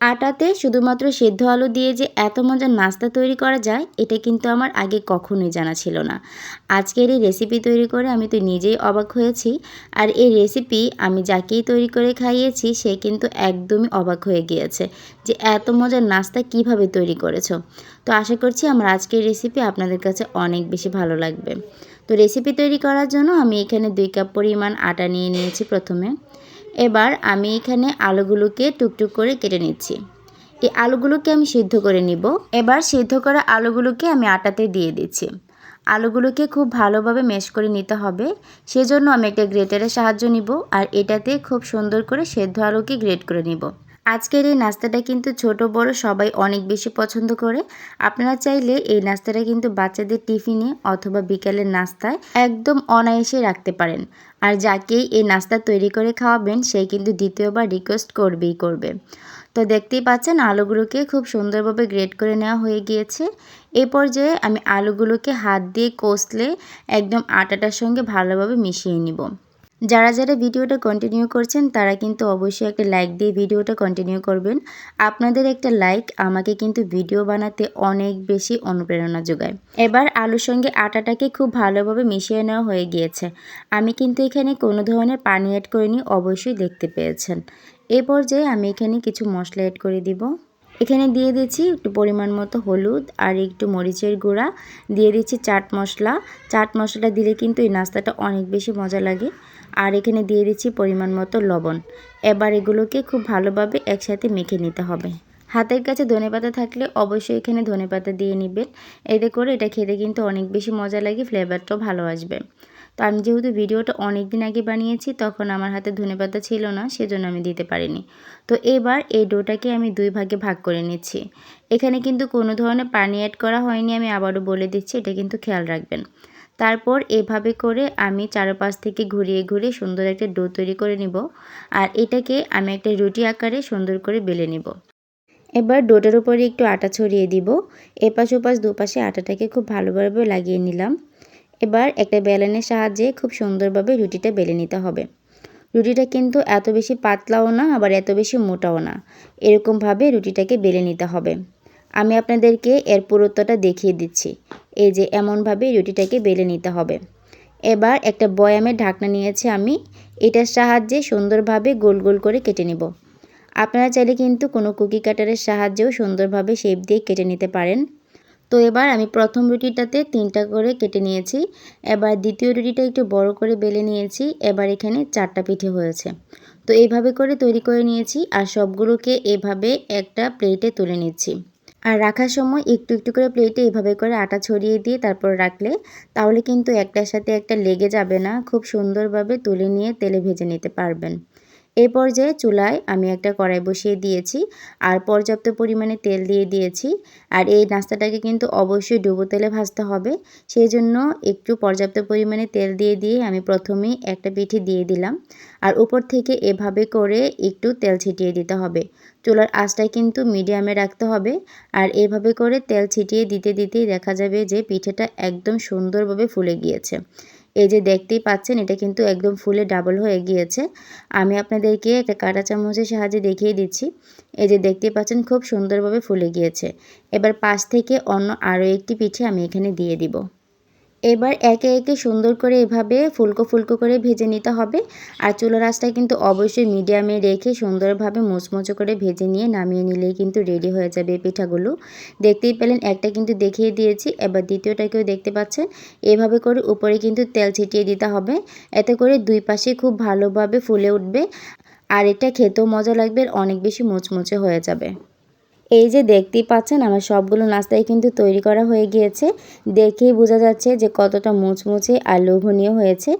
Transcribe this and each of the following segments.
আটাতে শুধুমাত্র সেদ্ধ আলু দিয়ে যে এত মজার নাস্তা তৈরি করা যায়, এটা কিন্তু আমার আগে কখনোই জানা ছিল না। আজকের এই রেসিপি তৈরি করে আমি তো নিজেই অবাক হয়েছি, আর এই রেসিপি আমি যাকেই তৈরি করে খাইয়েছি, সে কিন্তু একদমই অবাক হয়ে গিয়েছে যে এত মজার নাস্তা কীভাবে তৈরি করেছ। তো আশা করছি আমার আজকের রেসিপি আপনাদের কাছে অনেক বেশি ভালো লাগবে। তো রেসিপি তৈরি করার জন্য আমি এখানে দুই কাপ পরিমাণ আটা নিয়ে নিয়েছি প্রথমে। এবার আমি এখানে আলুগুলোকে টুকটুক করে কেটে নিচ্ছি। এই আলুগুলোকে আমি সিদ্ধ করে নিব। এবার সিদ্ধ করা আলুগুলোকে আমি আটাতে দিয়ে দিচ্ছি। আলুগুলোকে খুব ভালোভাবে মেশ করে নিতে হবে। সেজন্য আমি একটা গ্রেটারের সাহায্য নিব আর এটাতে খুব সুন্দর করে সেদ্ধ আলুকে গ্রেট করে নিব। আজকের এই নাস্তাটা কিন্তু ছোট, বড় সবাই অনেক বেশি পছন্দ করে। আপনারা চাইলে এই নাস্তাটা কিন্তু বাচ্চাদের টিফিনে অথবা বিকালের নাস্তায় একদম অনায়াসে রাখতে পারেন। আর যাকেই এই নাস্তা তৈরি করে খাওয়াবেন, সে কিন্তু দ্বিতীয়বার রিকোয়েস্ট করবেই করবে। তো দেখতেই পাচ্ছেন, আলুগুলোকে খুব সুন্দরভাবে গ্রেড করে নেওয়া হয়ে গিয়েছে। এই পর্যায়ে আমি আলুগুলোকে হাত দিয়ে কষলে একদম আটাটার সঙ্গে ভালোভাবে মিশিয়ে নিব। যারা যারা ভিডিওটা কন্টিনিউ করছেন, তারা কিন্তু অবশ্যই একটা লাইক দিয়ে ভিডিওটা কন্টিনিউ করবেন। আপনাদের একটা লাইক আমাকে কিন্তু ভিডিও বানাতে অনেক বেশি অনুপ্রেরণা যোগায়। এবার আলুর সঙ্গে আটাটাকে খুব ভালোভাবে মিশিয়ে নেওয়া হয়ে গিয়েছে। আমি কিন্তু এখানে কোনো ধরনের পানি অ্যাড করিনি, অবশ্যই দেখতে পেয়েছেন। এ পর্যায়ে আমি এখানে কিছু মশলা অ্যাড করে দিব। এখানে দিয়ে দিচ্ছি একটু পরিমাণ মতো হলুদ আর একটু মরিচের গুঁড়া। দিয়ে দিচ্ছি চাট মশলা। চাট মশলাটা দিলে কিন্তু এই নাস্তাটা অনেক বেশি মজা লাগে। আর এখানে দিয়ে দিচ্ছি পরিমাণ মতো লবণ। এবার এগুলোকে খুব ভালোভাবে একসাথে মেখে নিতে হবে। হাতের কাছে ধনে পাতা থাকলে অবশ্যই এখানে ধনে পাতা দিয়ে নেবেন। এতে করে এটা খেতে কিন্তু অনেক বেশি মজা লাগে, ফ্লেভারটাও ভালো আসবে। তো আমি যেহেতু ভিডিওটা অনেক দিন আগে বানিয়েছি, তখন আমার হাতে ধনে পাতা ছিল না, সেজন্য আমি দিতে পারিনি। তো এবার এই ডোটাকে আমি দুই ভাগে ভাগ করে নিচ্ছি। এখানে কিন্তু কোনো ধরনের পানি অ্যাড করা হয়নি, আমি আবারও বলে দিচ্ছি, এটা কিন্তু খেয়াল রাখবেন। তারপর এভাবে করে আমি চারপাশ থেকে ঘুরিয়ে ঘুরিয়ে সুন্দর একটা ডো তৈরি করে নিব। আর এটাকে আমি একটা রুটি আকারে সুন্দর করে বেলে নিব। এবার ডোটার উপরে একটু আটা ছড়িয়ে দিব। এপাশ ওপাশ দুপাশে আটাটাকে খুব ভালোভাবে লাগিয়ে নিলাম। এবার একটা বেলানের সাহায্যে খুব সুন্দরভাবে রুটিটা বেলে নিতে হবে। রুটিটা কিন্তু এত বেশি পাতলাও না, আবার এত বেশি মোটাও না। এরকমভাবে রুটিটাকে বেলে নিতে হবে। আমি আপনাদেরকে এর পুরুত্বটা দেখিয়ে দিচ্ছি। এই যে এমনভাবে রুটিটাকে বেলে নিতে হবে। এবার একটা বয়ামের ঢাকনা নিয়েছি আমি। এটার সাহায্যে সুন্দরভাবে গোল গোল করে কেটে নিব। আপনারা চাইলে কিন্তু কোনো কুকি কাটারের সাহায্যেও সুন্দরভাবে শেপ দিয়ে কেটে নিতে পারেন। তো এবার আমি প্রথম রুটিটাতে তিনটা করে কেটে নিয়েছি। এবার দ্বিতীয় রুটিটা একটু বড় করে বেলে নিয়েছি। এবার এখানে চারটা পিঠে হয়েছে। তো এইভাবে করে তৈরি করে নিয়েছি আর সবগুলোকে এভাবে একটা প্লেটে তুলে নিচ্ছি। আর রাখার সময় একটু একটু করে প্লেটে এভাবে করে আটা ছড়িয়ে দিয়ে তারপর রাখলে তাহলে কিন্তু একটার সাথে একটা লেগে যাবে না। খুব সুন্দরভাবে তুলে নিয়ে তেলে ভেজে নিতে পারবেন। এই পর্যায়ে চুলায় আমি একটা কড়াই বসিয়ে দিয়েছি আর পর্যাপ্ত পরিমাণে তেল দিয়ে দিয়েছি। আর এই নাস্তাটাকে কিন্তু অবশ্যই ডুবো তেলে ভাজতে হবে। সেই জন্য একটু পর্যাপ্ত পরিমাণে তেল দিয়ে দিয়ে আমি প্রথমেই একটা পিঠে দিয়ে দিলাম। আর উপর থেকে এভাবে করে একটু তেল ছিটিয়ে দিতে হবে। চুলার আঁচটাই কিন্তু মিডিয়ামে রাখতে হবে। আর এভাবে করে তেল ছিটিয়ে দিতে দিতেই দেখা যাবে যে পিঠেটা একদম সুন্দরভাবে ফুলে গিয়েছে। এই যে দেখতেই পাচ্ছেন, এটা কিন্তু একদম ফুলে ডাবল হয়ে গিয়েছে। আমি আপনাদেরকে একটা কাঁটা চামচের সাহায্যে দেখিয়ে দিচ্ছি। এই যে দেখতেই পাচ্ছেন, খুব সুন্দরভাবে ফুলে গিয়েছে। এবার পাশ থেকে অন্য আরও একটি পিঠে আমি এখানে দিয়ে দিব। এবার একে একে সুন্দর করে এভাবে ফুলকো ফুলকো করে ভেজে নিতে হবে। আর চুলার আঁচটা কিন্তু অবশ্যই মিডিয়ামে রেখে সুন্দরভাবে মুচমুচো করে ভেজে নিয়ে নামিয়ে নিলেই কিন্তু রেডি হয়ে যাবে পিঠাগুলো। দেখতেই পেলেন, একটা কিন্তু দেখিয়ে দিয়েছি। এবার দ্বিতীয়টাকেও দেখতে পাচ্ছেন। এভাবে করে উপরে কিন্তু তেল ছিটিয়ে দিতে হবে। এতে করে দুই পাশে খুব ভালোভাবে ফুলে উঠবে। আর এটা খেতেও মজা লাগবে অনেক বেশি মুচমুচে হয়ে যাবে। এই যে দেখতেই পাচ্ছেন, আমার সবগুলো নাস্তাই কিন্তু তৈরি করা হয়ে গিয়েছে। দেখেই বোঝা যাচ্ছে যে কতটা মুচমুচে আর লোভনীয় হয়েছে।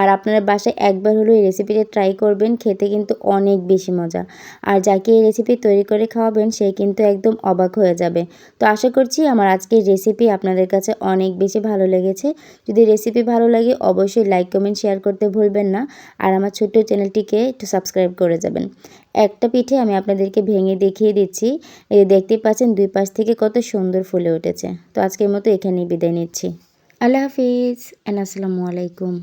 আর আপনারা বাসায় একবার হলো এই রেসিপিটা ট্রাই করবেন, খেতে কিন্তু অনেক বেশি মজা। আর যাকে এই রেসিপি তৈরি করে খাওয়াবেন, সে কিন্তু একদম অবাক হয়ে যাবে। তো আশা করছি আমার আজকের রেসিপি আপনাদের কাছে অনেক বেশি ভালো লেগেছে। যদি রেসিপি ভালো লাগে, অবশ্যই লাইক কমেন্ট শেয়ার করতে ভুলবেন না। আর আমার ছোট্ট চ্যানেলটিকে একটু সাবস্ক্রাইব করে যাবেন। একটা পিঠে আমি আপনাদেরকে ভেঙে দেখিয়ে দিচ্ছি। দেখতে পাচ্ছেন, দুই পাশ থেকে কত সুন্দর ফুলে উঠেছে। তো আজকের মতো এখানেই বিদায় নিচ্ছি। আল্লাহ হাফিজ, অ্যান্ড আসসালামু আলাইকুম।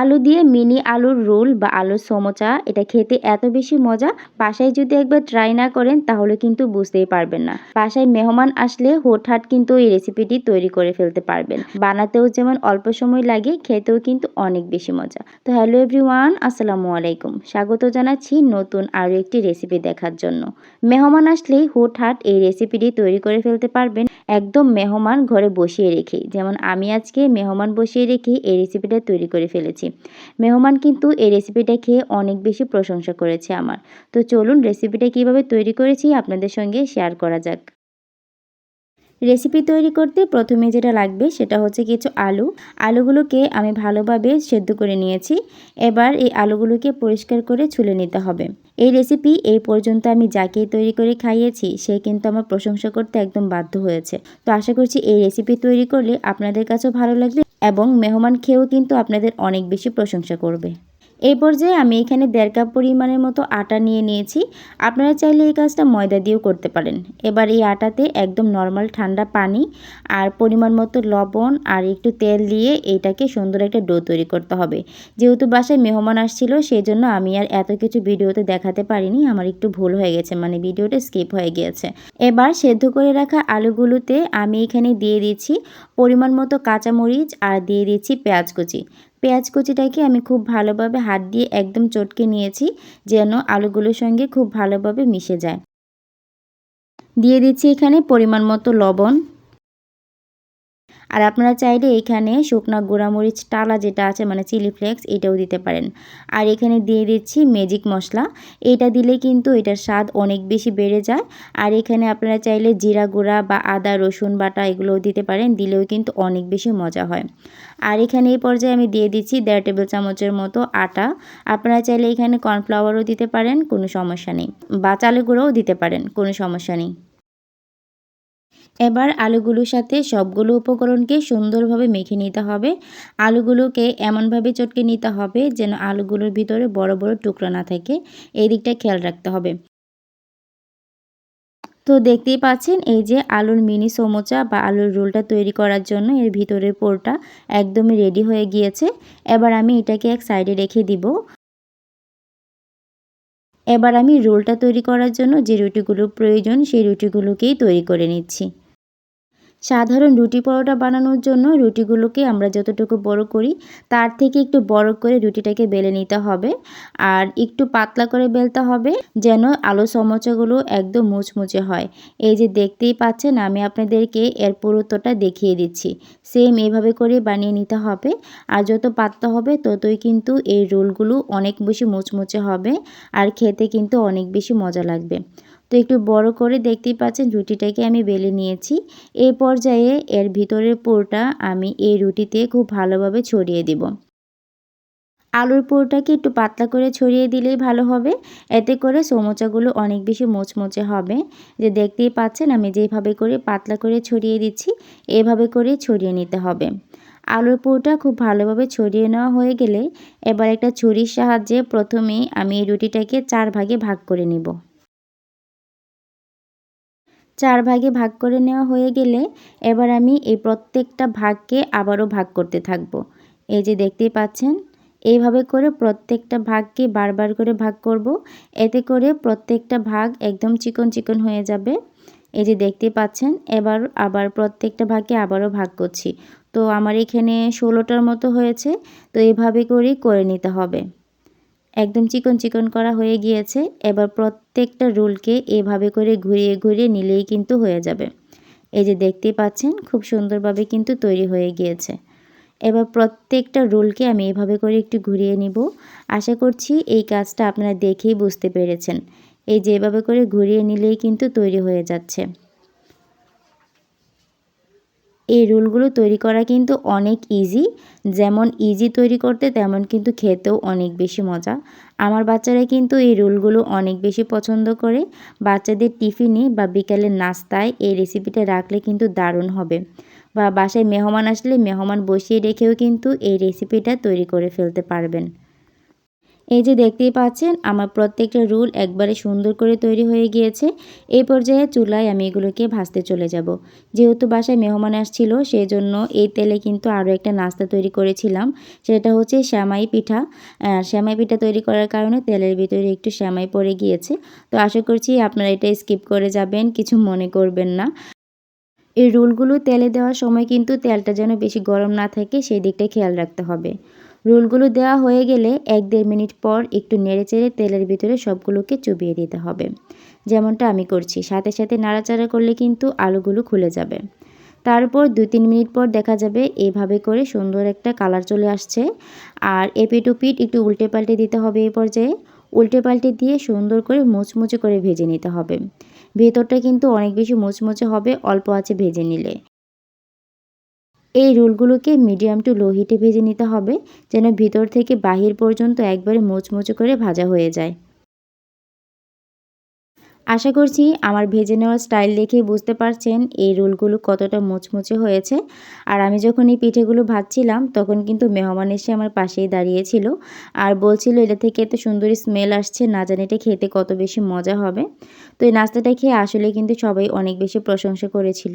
আলু দিয়ে মিনি আলুর রোল বা আলুর সমোচা, এটা খেতে এত বেশি মজা, বাসায় যদি একবার ট্রাই না করেন তাহলে কিন্তু বুঝতেই পারবেন না। বাসায় মেহমান আসলে হোটহাট কিন্তু এই রেসিপিটি তৈরি করে ফেলতে পারবেন। বানাতেও যেমন অল্প সময় লাগে, খেতেও কিন্তু অনেক বেশি মজা। তো হ্যালো এভরিওয়ান আসসালামু আলাইকুম। স্বাগত জানাচ্ছি নতুন আরও একটি রেসিপি দেখার জন্য। মেহমান আসলেই হুটহাট এই রেসিপিটি তৈরি করে ফেলতে পারবেন। একদম মেহমান ঘরে বসিয়ে রেখে, যেমন আমি আজকে মেহমান বসিয়ে রেখে এই রেসিপিটা তৈরি করে ফেলেছি। মেহমান কিন্তু এই রেসিপিটা খেয়ে অনেক বেশি প্রশংসা করেছে আমার। তো চলুন রেসিপিটা কীভাবে তৈরি করেছি আপনাদের সঙ্গে শেয়ার করা যাক। রেসিপি তৈরি করতে প্রথমে যেটা লাগবে সেটা হচ্ছে কিছু আলু। আলুগুলোকে আমি ভালোভাবে সেদ্ধ করে নিয়েছি। এবার এই আলুগুলোকে পরিষ্কার করে ছুলে নিতে হবে। এই রেসিপি এই পর্যন্ত আমি যাকেই তৈরি করে খাইয়েছি, সে কিন্তু আমার প্রশংসা করতে একদম বাধ্য হয়েছে। তো আশা করছি এই রেসিপি তৈরি করলে আপনাদের কাছেও ভালো লাগবে এবং মেহমান খেয়েও কিন্তু আপনাদের অনেক বেশি প্রশংসা করবে। এই পর্যায়ে আমি এখানে দেড় কাপ পরিমাণের মতো আটা নিয়ে নিয়েছি। আপনারা চাইলে এই কাজটা ময়দা দিয়েও করতে পারেন। এবার এই আটাতে একদম নর্মাল ঠান্ডা পানি আর পরিমাণ মতো লবণ আর একটু তেল দিয়ে এইটাকে সুন্দর একটা ডো তৈরি করতে হবে। যেহেতু বাসায় মেহমান আসছিল সেই জন্য আমি আর এত কিছু ভিডিওতে দেখাতে পারিনি। আমার একটু ভুল হয়ে গেছে মানে ভিডিওটা স্কিপ হয়ে গিয়েছে। এবার সেদ্ধ করে রাখা আলুগুলোতে আমি এখানে দিয়ে দিচ্ছি পরিমাণ মতো কাঁচামরিচ আর দিয়ে দিচ্ছি পেঁয়াজ কুচি। পেঁয়াজ কুচিটাকে আমি খুব ভালোভাবে হাত দিয়ে একদম চটকে নিয়েছি যেন আলুগুলোর সঙ্গে খুব ভালোভাবে মিশে যায়। দিয়ে দিচ্ছি এখানে পরিমাণ মতো লবণ। আর আপনারা চাইলে এখানে শুকনা গুঁড়ামরিচ টালা যেটা আছে মানে চিলি ফ্লেক্স, এটাও দিতে পারেন। আর এখানে দিয়ে দিচ্ছি ম্যাজিক মশলা। এটা দিলে কিন্তু এটার স্বাদ অনেক বেশি বেড়ে যায়। আর এখানে আপনারা চাইলে জিরা গুঁড়া বা আদা, রসুন বাটা এগুলোও দিতে পারেন, দিলেও কিন্তু অনেক বেশি মজা হয়। আর এখানে এই পর্যায়ে আমি দিয়ে দিচ্ছি দেড় টেবিল চামচের মতো আটা। আপনারা চাইলে এখানে কর্নফ্লাওয়ারও দিতে পারেন, কোনো সমস্যা নেই। বা চালের গুঁড়োও দিতে পারেন, কোনো সমস্যা নেই। এবার আলুগুলোর সাথে সবগুলো উপকরণকে সুন্দরভাবে মেখে নিতে হবে। আলুগুলোকে এমনভাবে চটকে নিতে হবে যেন আলুগুলোর ভিতরে বড় বড় টুকরো না থাকে। এই দিকটা খেয়াল রাখতে হবে। তো দেখতেই পাচ্ছেন, এই যে আলুর মিনি সমোচা বা আলুর রোলটা তৈরি করার জন্য এর ভিতরের পোরটা একদমই রেডি হয়ে গিয়েছে। এবার আমি এটাকে এক সাইডে রেখে দিব। এবার আমি রোলটা তৈরি করার জন্য যে রুটিগুলো প্রয়োজন সেই রুটিগুলোকেই তৈরি করে নিচ্ছি। সাধারণ রুটি পরোটা বানানোর জন্য রুটিগুলোকে আমরা যতটুকু বড় করি, তার থেকে একটু বড় করে রুটিটাকে বেলে নিতে হবে। আর একটু পাতলা করে বেলতে হবে যেন আলু সমোচাগুলো একদম মুচমুচে হয়। এই যে দেখতেই পাচ্ছেন, আমি আপনাদেরকে এর পুরুত্বটা দেখিয়ে দিচ্ছি। সেম এভাবে করে বানিয়ে নিতে হবে। আর যত পাতলা হবে, ততই কিন্তু এই রোলগুলো অনেক বেশি মুচমুচে হবে। আর খেতে কিন্তু অনেক বেশি মজা লাগবে। তো একটু বড় করে দেখতেই পাচ্ছেন রুটিটাকে আমি বেলে নিয়েছি। এই পর্যায়ে এর ভিতরের পোরটা আমি এই রুটিতে খুব ভালোভাবে ছড়িয়ে দেব। আলুর পোরটাকে একটু পাতলা করে ছড়িয়ে দিলেই ভালো হবে। এতে করে সমোচাগুলো অনেক বেশি মোচমোচে হবে। যে দেখতেই পাচ্ছেন আমি যেভাবে করে পাতলা করে ছড়িয়ে দিচ্ছি, এভাবে করে ছড়িয়ে নিতে হবে। আলুর পোরটা খুব ভালোভাবে ছড়িয়ে নেওয়া হয়ে গেলে এবার একটা ছুরির সাহায্যে প্রথমেই আমি এই রুটিটাকে চার ভাগে ভাগ করে নিব। চার ভাগে ভাগ করে নেওয়া হয়ে গেলে এবার আমি এই প্রত্যেকটা ভাগকে আবারও ভাগ করতে থাকব। এই যে দেখতেই পাচ্ছেন, এইভাবে করে প্রত্যেকটা ভাগকে বারবার করে ভাগ করব। এতে করে প্রত্যেকটা ভাগ একদম চিকন চিকন হয়ে যাবে। এই যে দেখতে পাচ্ছেন, এবার আবার প্রত্যেকটা ভাগকে আবারও ভাগ করছি। তো আমার এখানে ষোলোটার মতো হয়েছে, তো এভাবে করেই করে নিতে হবে। একদম চিকন চিকন করা হয়ে গিয়েছে। এবার প্রত্যেকটা রোলকে এভাবে করে ঘুরিয়ে ঘুরিয়ে নিলেই কিন্তু হয়ে যাবে। এই যে দেখতেই পাচ্ছেন, খুব সুন্দরভাবে কিন্তু তৈরি হয়ে গিয়েছে। এবার প্রত্যেকটা রোলকে আমি এভাবে করে একটু ঘুরিয়ে নিব। আশা করছি এই কাজটা আপনারা দেখেই বুঝতে পেরেছেন। এই যে এভাবে করে ঘুরিয়ে নিলেই কিন্তু তৈরি হয়ে যাচ্ছে। এই রোলগুলো তৈরি করা কিন্তু অনেক ইজি যেমন ইজি তৈরি করতে তেমন কিন্তু খেতেও অনেক বেশি মজা। আমার বাচ্চারা কিন্তু এই রোলগুলো অনেক বেশি পছন্দ করে। বাচ্চাদের টিফিনে বা বিকালের নাস্তায় এই রেসিপিটা রাখলে কিন্তু দারুণ হবে। বা বাসায় মেহমান আসলে মেহমান বসিয়ে রেখেও কিন্তু এই রেসিপিটা তৈরি করে ফেলতে পারবেন। এই যে দেখতেই পাচ্ছেন, আমার প্রত্যেকটা রুল একবারে সুন্দর করে তৈরি হয়ে গিয়েছে। এই পর্যায়ে চুলায় আমি এগুলোকে ভাজতে চলে যাব। যেহেতু বাসায় মেহমান আসছিল সেই জন্য এই তেলে কিন্তু আরও একটা নাস্তা তৈরি করেছিলাম। সেটা হচ্ছে শ্যামাই পিঠা। শ্যামাই পিঠা তৈরি করার কারণে তেলের ভিতরে একটু শ্যামাই পড়ে গিয়েছে। তো আশা করছি আপনারা এটা স্কিপ করে যাবেন, কিছু মনে করবেন না। এই রোলগুলো তেলে দেওয়ার সময় কিন্তু তেলটা যেন বেশি গরম না থাকে, সেই দিকটা খেয়াল রাখতে হবে। রোলগুলো দেওয়া হয়ে গেলে এক দেড় মিনিট পর একটু নেড়ে চেড়ে তেলের ভিতরে সবগুলোকে চুবিয়ে দিতে হবে। যেমনটা আমি করছি। সাথে সাথে নাড়াচাড়া করলে কিন্তু আলুগুলো খুলে যাবে। তারপর দুই তিন মিনিট পর দেখা যাবে এইভাবে করে সুন্দর একটা কালার চলে আসছে। আর এপিট পিট একটু উল্টে পাল্টে দিতে হবে এই পর্যায়ে। উল্টে পাল্টে দিয়ে সুন্দর করে মুচমুচে করে ভেজে নিতে হবে। ভেতরটা কিন্তু অনেক বেশি মুচমুচে হবে, অল্প আছে ভেজে নিলে। এই রোলগুলোকে মিডিয়াম টু লো হিটে ভেজে নিতে হবে যেন ভিতর থেকে বাহির পর্যন্ত একবারে মোচমোচে করে ভাজা হয়ে যায়। আশা করছি আমার ভেজে নেওয়ার স্টাইল দেখে বুঝতে পারছেন এই রোলগুলো কতটা মুচমুচে হয়েছে। আর আমি যখন এই পিঠেগুলো ভাজছিলাম, তখন কিন্তু মেহমান এসে আমার পাশেই দাঁড়িয়েছিল আর বলছিল, এটা থেকে এত সুন্দর স্মেল আসছে, না জানি এটা খেতে কত বেশি মজা হবে। তো এই নাস্তাটা খেয়ে আসলে কিন্তু সবাই অনেক বেশি প্রশংসা করেছিল।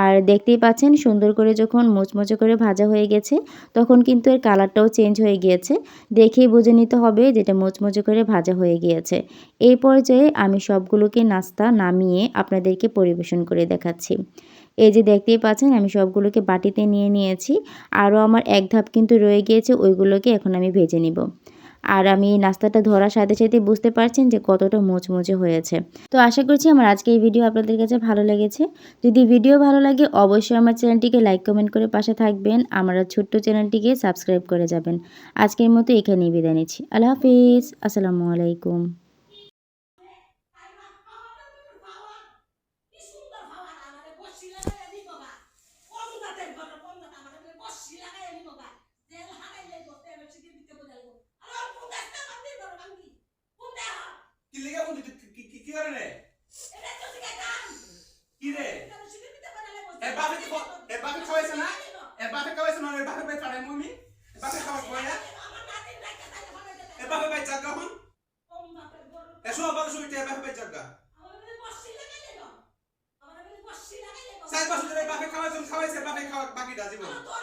আর দেখতেই পাচ্ছেন, সুন্দর করে যখন মুচমুচে করে ভাজা হয়ে গেছে, তখন কিন্তু এর কালারটাও চেঞ্জ হয়ে গিয়েছে। দেখেই বুঝে নিতে হবে যেটা মুচমুচে করে ভাজা হয়ে গিয়েছে। এই পর্যায়ে আমি সবগুলোকে নাস্তা নামিয়ে আপনাদেরকে পরিবেশন করে দেখাচ্ছি। এই যে দেখতেই পাচ্ছেন, আমি সবগুলোকে বাটিতে নিয়ে নিয়েছি। আরও আমার এক ধাপ কিন্তু রয়ে গিয়েছে, ওইগুলোকে এখন আমি ভেজে নিব। আর আমি এই নাস্তাটা ধরার সাথে সাথে বুঝতে পারছেন যে কতটা মোচমোচে হয়েছে। তো আশা করছি আমার আজকে এই ভিডিও আপনাদের কাছে ভালো লেগেছে। যদি ভিডিও ভালো লাগে, অবশ্যই আমার চ্যানেলটিকে লাইক, কমেন্ট করে পাশে থাকবেন। আমার ছোট্ট চ্যানেলটিকে সাবস্ক্রাইব করে যাবেন। আজকের মতো এখানেই বিদায় নিচ্ছি। আল্লাহ হাফিজ। আসসালামু আলাইকুম কি সুন্দর হাওয়া আমারে বসি লাগাই দিব গা কোন দাতের ঘর কোন দাত আমারে বসি লাগাই দিব গা তেল হারাই যাইব তেল চিকে দিতে বজাইব আর কোন দাতে বান্দি ধর বান্দি কোন দেহ কি লেগে বন্ধু কি কি কি করে রে কি রে? তেল চিকে দিতে বজাইলে বসি এ বাপে কি এ বাপে খাওয়াইছে না? এ বাপে খাওয়াইছে না এ বাপে বাই ছাড়াই মমি এ বাপে খাওয়া বাপে বাই জাগা হন কোন দাতের এ সো বাপে শুইতে এ বাপে বাই জাগা আমারে বসি লাগাই দিব আমারে বসি লাগাই দিব সাই বাসু রে বাপে খাওয়াইছে খাওয়াইছে বাপে খাওয়া বাকি দা জীবন তোর